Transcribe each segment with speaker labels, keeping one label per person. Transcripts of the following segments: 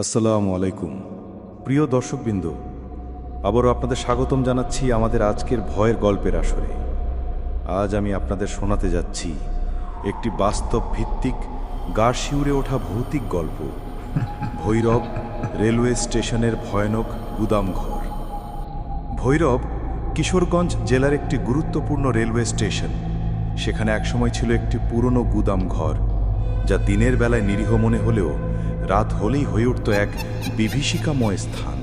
Speaker 1: আসসালামু আলাইকুম। প্রিয় দর্শকবৃন্দ, আবারও আপনাদের স্বাগতম জানাচ্ছি আমাদের আজকের ভয়ের গল্পের আসরে। আজ আমি আপনাদের শোনাতে যাচ্ছি একটি বাস্তব ভিত্তিক গা শিউরে ওঠা ভৌতিক গল্প। ভৈরব রেলওয়ে স্টেশনের ভয়ানক গুদামঘর ভৈরব কিশোরগঞ্জ জেলার একটি গুরুত্বপূর্ণ রেলওয়ে স্টেশন। সেখানে একসময় ছিল একটি পুরনো গুদাম ঘর, যা দিনের বেলায় নিরীহ মনে হলেও রাত হলেই হয়ে উঠত এক বিভীষিকাময় স্থান।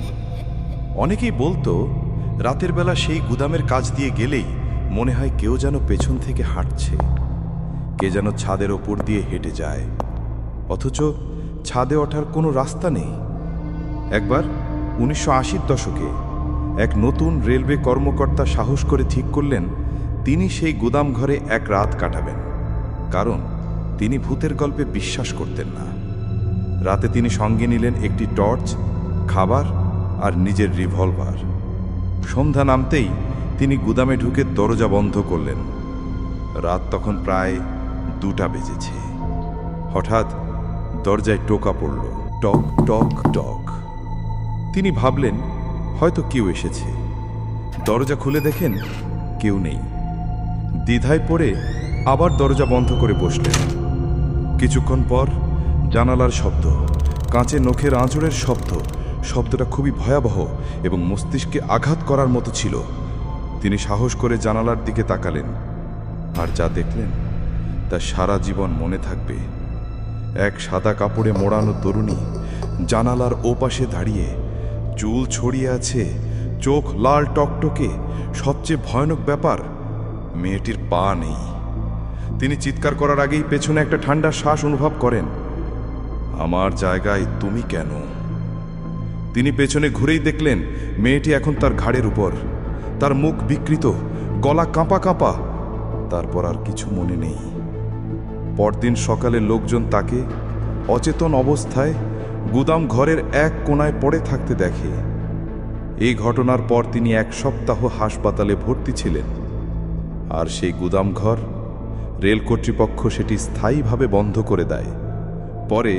Speaker 1: অনেকেই বলতো, রাতের বেলা সেই গুদামের কাজ দিয়ে গেলেই মনে হয় কেউ যেন পেছন থেকে হাঁটছে। কে যেন ছাদের ওপর দিয়ে হেঁটে যায়। অথচ ছাদে ওঠার কোনো রাস্তা নেই। একবার উনিশশো আশির দশকে এক নতুন রেলওয়ে কর্মকর্তা সাহস করে ঠিক করলেন, তিনি সেই গুদাম ঘরে এক রাত কাটাবেন। কারণ তিনি ভূতের গল্পে বিশ্বাস করতেন না। রাতে তিনি সঙ্গে নিলেন একটি টর্চ, খাবার আর নিজের রিভলভার। সন্ধ্যা নামতেই তিনি গুদামে ঢুকে দরজা বন্ধ করলেন। রাত তখন প্রায় দুটা বেজেছে। হঠাৎ দরজায় টোকা পড়ল। টক টক টক। তিনি ভাবলেন, হয়তো কেউ এসেছে। দরজা খুলে দেখেন কেউ নেই। দ্বিধায় পড়ে আবার দরজা বন্ধ করে বসলেন। কিছুক্ষণ পর জানালার শব্দ, কাঁচে নখের আঁচড়ের শব্দ, শব্দটা খুবই ভয়াবহ এবং মস্তিষ্কে আঘাত করার মতো ছিল। তিনি সাহস করে জানালার দিকে তাকালেন। আর যা দেখলেন, তা সারা জীবন মনে থাকবে। এক সাদা কাপড়ে মোড়ানো তরুণী জানালার ওপাশে দাঁড়িয়ে চুল ছড়িয়ে আছে, চোখ লাল টকটকে, সবচেয়ে ভয়ানক ব্যাপার, মেয়েটির পা নেই। তিনি চিৎকার করার আগেই পেছনে একটা ঠান্ডা শ্বাস অনুভব করেন। আমার জায়গায় তুমি কেন? তিনি পেছনে ঘুরেই দেখলেন, মেয়েটি এখন তার ঘাড়ের উপর। তার মুখ বিকৃত, গলা কাঁপা কাঁপা। তারপর আর কিছু মনে নেই। পরদিন সকালে লোকজন তাকে অচেতন অবস্থায় গুদাম ঘরের এক কোণায় পড়ে থাকতে দেখে। এই ঘটনার পর তিনি এক সপ্তাহ হাসপাতালে ভর্তি ছিলেন। আর সেই গুদাম ঘর রেল কর্তৃপক্ষ সেটি স্থায়ীভাবে বন্ধ করে দেয়। পরে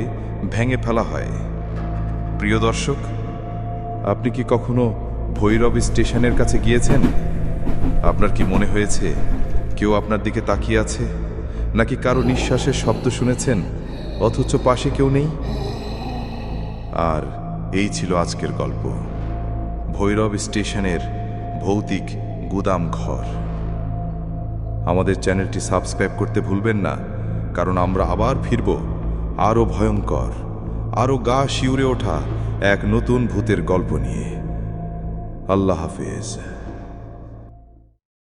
Speaker 1: ভেঙে ফেলা হয়। প্রিয় দর্শক, আপনি কি কখনো ভৈরব স্টেশনের কাছে গিয়েছেন? আপনার কি মনে হয়েছে কেউ আপনার দিকে তাকিয়ে আছে? নাকি কারও নিঃশ্বাসের শব্দ শুনেছেন, অথচ পাশে কেউ নেই? আর এই ছিল আজকের গল্প। ভৈরব স্টেশনের ভৌতিক গুদাম ঘর। আমাদের চ্যানেলটি সাবস্ক্রাইব করতে ভুলবেন না, কারণ আমরা আবার ফিরব। আরও ভয়ঙ্কর আরও গা শিউরে ওঠা এক নতুন ভূতের গল্প নিয়ে। আল্লাহ হাফেজ।